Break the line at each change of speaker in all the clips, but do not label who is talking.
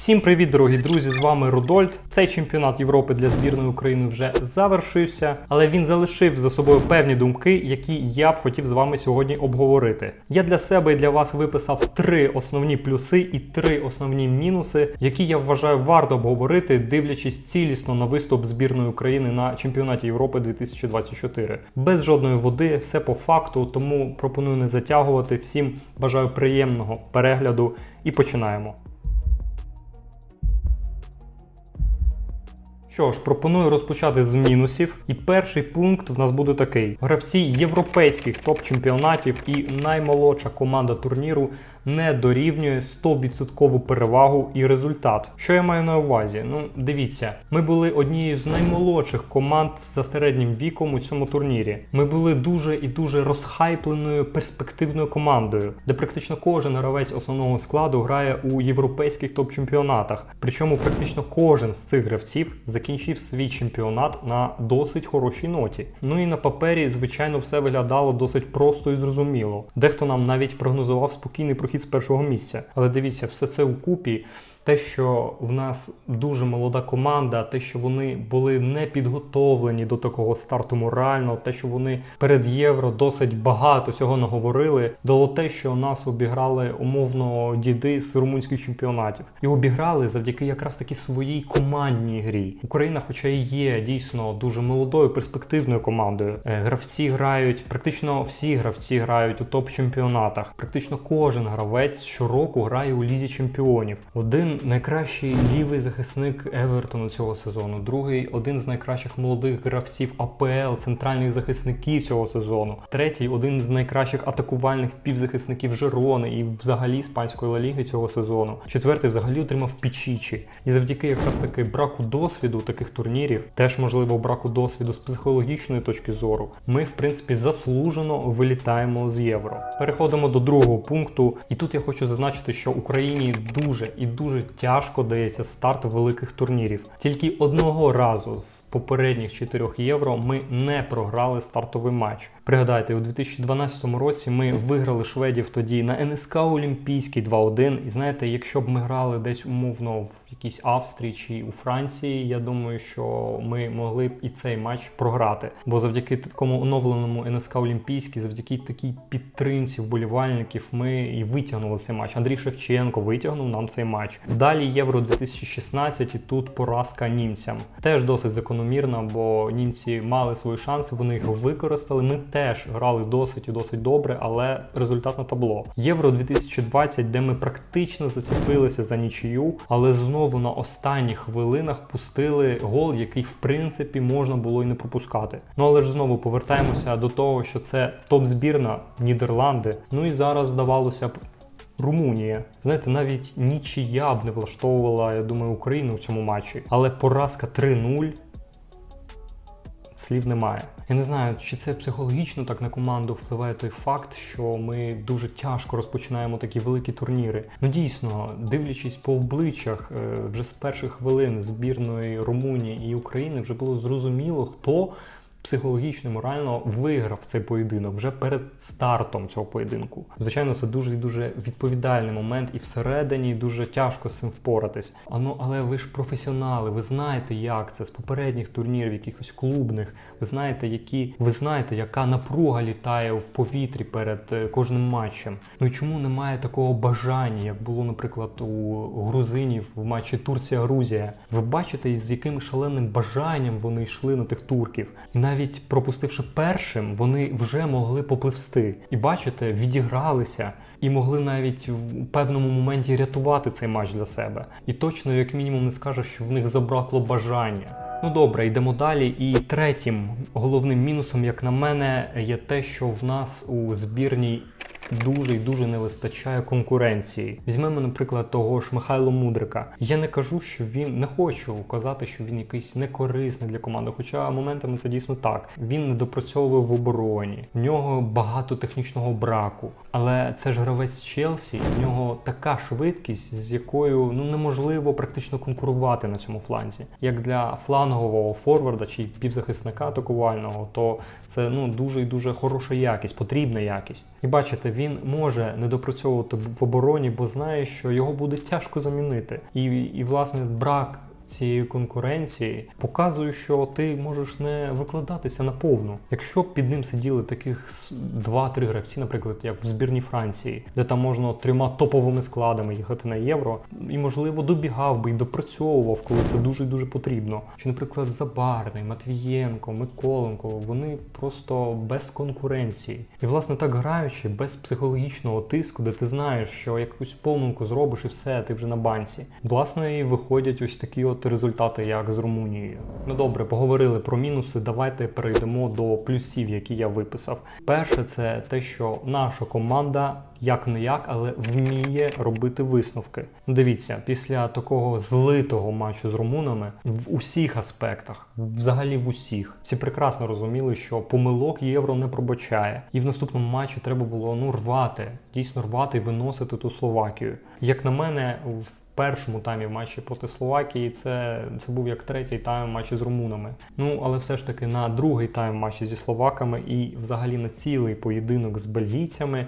Всім привіт, дорогі друзі! З вами Рудольф. Цей чемпіонат Європи для збірної України вже завершився, але він залишив за собою певні думки, які я б хотів з вами сьогодні обговорити. Я для себе і для вас виписав три основні плюси і три основні мінуси, які я вважаю варто обговорити, дивлячись цілісно на виступ збірної України на чемпіонаті Європи 2024. Без жодної води, все по факту, тому пропоную не затягувати. Всім бажаю приємного перегляду і починаємо. Що ж, пропоную розпочати з мінусів. І перший пункт в нас буде такий: гравці європейських топ-чемпіонатів і наймолодша команда турніру не дорівнює 100% перевагу і результат. Що я маю на увазі? Ну, дивіться, ми були однією з наймолодших команд за середнім віком у цьому турнірі. Ми були дуже і дуже розхайпленою перспективною командою, де практично кожен гравець основного складу грає у європейських топ-чемпіонатах. Причому практично кожен з цих гравців закінчив свій чемпіонат на досить хорошій ноті. Ну і на папері, звичайно, все виглядало досить просто і зрозуміло. Дехто нам навіть прогнозував спокійний прохід з першого місця. Але дивіться, все це у купі. Те, що в нас дуже молода команда, те, що вони були не підготовлені до такого старту морально, те, що вони перед євро досить багато цього наговорили, дало те, що нас обіграли умовно діди з румунських чемпіонатів, і обіграли завдяки якраз таки своїй командній грі. Україна, хоча і є дійсно дуже молодою перспективною командою. Е, Гравці грають, практично всі гравці грають у топ-чемпіонатах. Практично кожен гравець щороку грає у лізі чемпіонів. Один найкращий лівий захисник Евертону цього сезону, другий один з найкращих молодих гравців АПЛ, центральних захисників цього сезону. Третій один з найкращих атакувальних півзахисників Жерони і взагалі іспанської Ла Ліги цього сезону. Четвертий взагалі отримав Пічічі. І завдяки якраз таки браку досвіду таких турнірів, теж можливо браку досвіду з психологічної точки зору, ми в принципі заслужено вилітаємо з євро. Переходимо до другого пункту, і тут я хочу зазначити, що Україні дуже і дуже тяжко дається старт великих турнірів. Тільки одного разу з попередніх чотирьох євро ми не програли стартовий матч. Пригадайте, у 2012 році ми виграли шведів тоді на НСК Олімпійський 2-1. І знаєте, якщо б ми грали десь умовно в якійсь Австрії чи у Франції, я думаю, що ми могли б і цей матч програти. Бо завдяки такому оновленому НСК Олімпійський, завдяки такій підтримці вболівальників, ми і витягнули цей матч. Андрій Шевченко витягнув нам цей матч. Далі Євро 2016 і тут поразка німцям. Теж досить закономірна, бо німці мали свої шанси, вони їх використали. Ми теж грали досить і досить добре, але результат на табло. Євро 2020, де ми практично зацепилися за нічию, але знову на останніх хвилинах пустили гол, який в принципі можна було і не пропускати. Ну але ж знову повертаємося до того, що це топ-збірна Нідерланди. Ну і зараз здавалося б. Румунія, знаєте, навіть нічия б не влаштовувала, я думаю, Україну в цьому матчі. Але поразка 3-0 слів немає. Я не знаю, чи це психологічно так на команду впливає той факт, що ми дуже тяжко розпочинаємо такі великі турніри. Ну дійсно, дивлячись по обличчях, е, вже з перших хвилин збірної Румунії і України вже було зрозуміло, хто. Психологічно, морально виграв цей поєдинок вже перед стартом цього поєдинку. Звичайно, це дуже дуже відповідальний момент, і всередині дуже тяжко з цим впоратись. А ну, але ви ж професіонали, ви знаєте, як це з попередніх турнірів, якихось клубних. Ви знаєте, які ви знаєте, яка напруга літає в повітрі перед е, кожним матчем. Ну і чому немає такого бажання, як було, наприклад, у грузинів в матчі Турція-Грузія? Ви бачите, з яким шаленим бажанням вони йшли на тих турків. І навіть пропустивши першим, вони вже могли попливсти. І бачите, відігралися і могли навіть в певному моменті рятувати цей матч для себе. І точно, як мінімум, не скажеш, що в них забракло бажання. Ну добре, йдемо далі. І третім головним мінусом, як на мене, є те, що в нас у збірній дуже і дуже не вистачає конкуренції. Візьмемо, наприклад, того ж Михайло Мудрика. Я не кажу, що він не хочу казати, що він якийсь некорисний для команди. Хоча моментами це дійсно так. Він не допрацьовує в обороні, в нього багато технічного браку. Але це ж гравець Челсі, в нього така швидкість, з якою ну неможливо практично конкурувати на цьому фланзі. Як для флангового форварда чи півзахисника атакувального, то це ну дуже і дуже хороша якість, потрібна якість. І бачите, він може не допрацьовувати в обороні, бо знає, що його буде тяжко замінити. І, і власне брак. Цієї конкуренції показує, що ти можеш не викладатися наповну. Якщо б під ним сиділи таких с- 2-3 гравці, наприклад, як в збірній Франції, де там можна трьома топовими складами їхати на євро, і можливо добігав би і допрацьовував, коли це дуже дуже потрібно. Чи, наприклад, Забарний, Матвієнко, Миколенко, вони просто без конкуренції. І власне так граючи, без психологічного тиску, де ти знаєш, що якусь помилку зробиш і все, ти вже на банці. Власне, і виходять ось такі от результати, як з Румунією. Ну добре, поговорили про мінуси. Давайте перейдемо до плюсів, які я виписав. Перше, це те, що наша команда як не як, але вміє робити висновки. Ну, Дивіться, після такого злитого матчу з румунами в усіх аспектах, взагалі в усіх, всі прекрасно розуміли, що помилок євро не пробачає, і в наступному матчі треба було ну рвати, дійсно рвати і виносити ту Словакію. Як на мене, в першому таймі в матчі проти Словакії це, це був як третій тайм матчі з румунами. Ну але все ж таки на другий тайм матчі зі словаками і взагалі на цілий поєдинок з бельгійцями.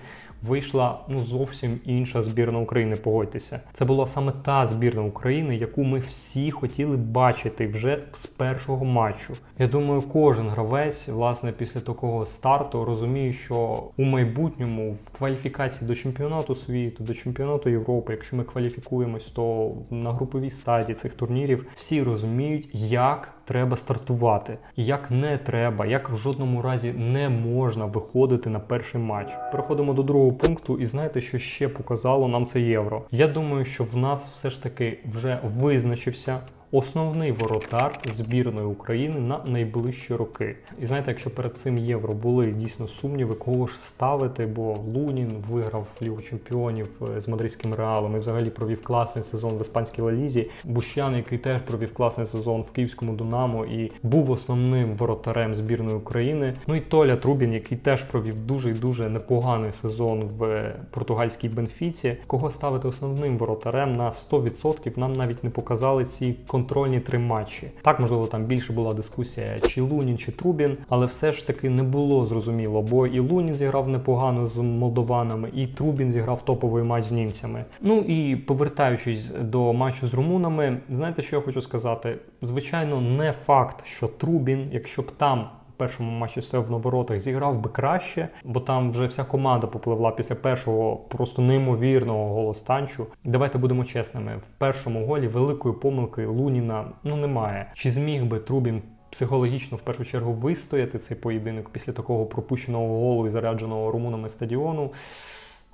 Вийшла ну зовсім інша збірна України. Погодьтеся, це була саме та збірна України, яку ми всі хотіли бачити вже з першого матчу. Я думаю, кожен гравець, власне, після такого старту розуміє, що у майбутньому в кваліфікації до чемпіонату світу, до чемпіонату Європи, якщо ми кваліфікуємось, то на груповій стадії цих турнірів всі розуміють, як треба стартувати, як не треба, як в жодному разі не можна виходити на перший матч. Переходимо до другого пункту, і знаєте, що ще показало нам це євро. Я думаю, що в нас все ж таки вже визначився. Основний воротар збірної України на найближчі роки. І знаєте, якщо перед цим євро були дійсно сумніви, кого ж ставити, бо Лунін виграв Лігу Чемпіонів е, з мадридським реалом і взагалі провів класний сезон в іспанській Лалізі. Бущан, який теж провів класний сезон в київському Динамо і був основним воротарем збірної України. Ну і Толя Трубін, який теж провів дуже і дуже непоганий сезон в португальській Бенфіці. Кого ставити основним воротарем на 100% нам навіть не показали ці контрольні три матчі. Так, можливо, там більше була дискусія, чи Лунін, чи Трубін, але все ж таки не було зрозуміло, бо і Лунін зіграв непогано з молдованами, і Трубін зіграв топовий матч з німцями. Ну і повертаючись до матчу з румунами, знаєте, що я хочу сказати? Звичайно, не факт, що Трубін, якщо б там першому матчі стояв на воротах, зіграв би краще, бо там вже вся команда попливла після першого просто неймовірного голу станчу. Давайте будемо чесними. В першому голі великої помилки Луніна ну немає. Чи зміг би Трубін? Психологічно в першу чергу вистояти цей поєдинок після такого пропущеного голу і зарядженого румунами стадіону.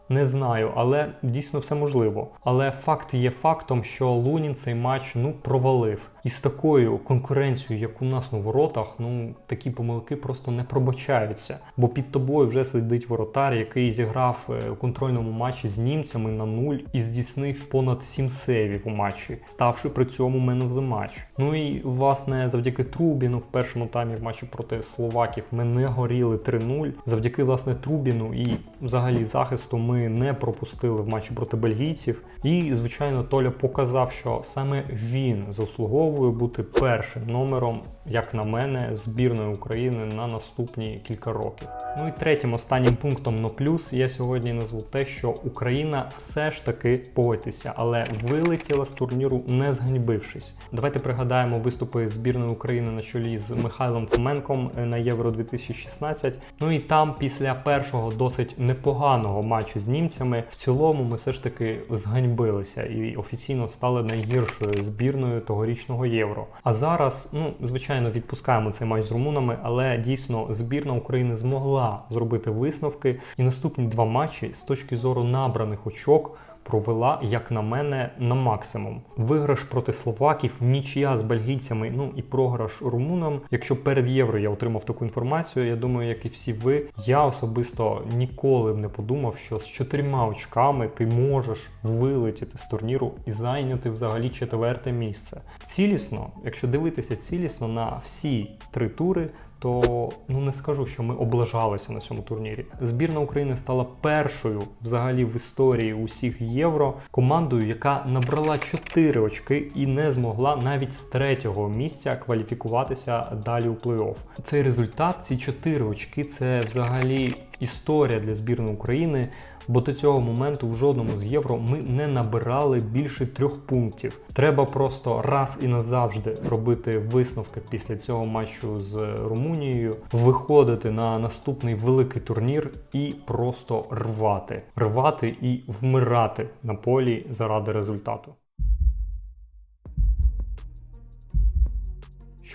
Не знаю, але дійсно все можливо. Але факт є фактом, що Лунін цей матч ну провалив. І з такою конкуренцією, як у нас на воротах, ну такі помилки просто не пробачаються. Бо під тобою вже сидить воротар, який зіграв е, у контрольному матчі з німцями на нуль і здійснив понад 7 сейвів у матчі, ставши при цьому man of match. Ну і власне завдяки Трубіну в першому таймі в матчі проти словаків ми не горіли 3-0. Завдяки власне Трубіну і взагалі захисту ми не пропустили в матчі проти бельгійців. І звичайно, Толя показав, що саме він заслуговує бути першим номером, як на мене, збірної України на наступні кілька років. Ну і третім останнім пунктом но плюс я сьогодні назву те, що Україна все ж таки погодьтеся, але вилетіла з турніру не зганьбившись. Давайте пригадаємо виступи збірної України на чолі з Михайлом Фоменком на Євро 2016. Ну і там, після першого досить непоганого матчу з німцями, в цілому ми все ж таки зганьбилися і офіційно стали найгіршою збірною тогорічного євро. А зараз, ну звичайно, відпускаємо цей матч з румунами, але дійсно збірна України змогла зробити висновки. І наступні два матчі з точки зору набраних очок. Провела, як на мене, на максимум. Виграш проти словаків, нічия з бельгійцями, ну і програш румунам. Якщо перед євро я отримав таку інформацію, я думаю, як і всі ви, я особисто ніколи б не подумав, що з чотирма очками ти можеш вилетіти з турніру і зайняти взагалі четверте місце. Цілісно, якщо дивитися цілісно на всі три тури, то ну не скажу, що ми облажалися на цьому турнірі. Збірна України стала першою взагалі в історії усіх євро командою, яка набрала 4 очки і не змогла навіть з третього місця кваліфікуватися далі у плей-офф. Цей результат, ці 4 очки, це взагалі історія для збірної України. Бо до цього моменту в жодному з євро ми не набирали більше трьох пунктів. Треба просто раз і назавжди робити висновки після цього матчу з Румунією, виходити на наступний великий турнір і просто рвати, рвати і вмирати на полі заради результату.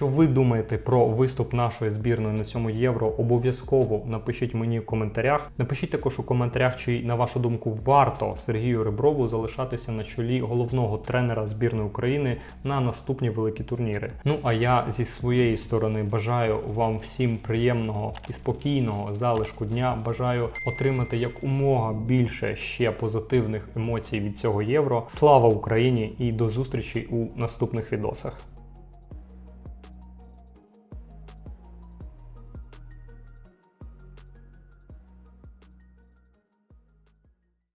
Що ви думаєте про виступ нашої збірної на цьому євро? Обов'язково напишіть мені в коментарях. Напишіть також у коментарях, чи на вашу думку варто Сергію Реброву залишатися на чолі головного тренера збірної України на наступні великі турніри. Ну а я зі своєї сторони бажаю вам всім приємного і спокійного залишку дня. Бажаю отримати якомога більше ще позитивних емоцій від цього євро. Слава Україні і до зустрічі у наступних відосах.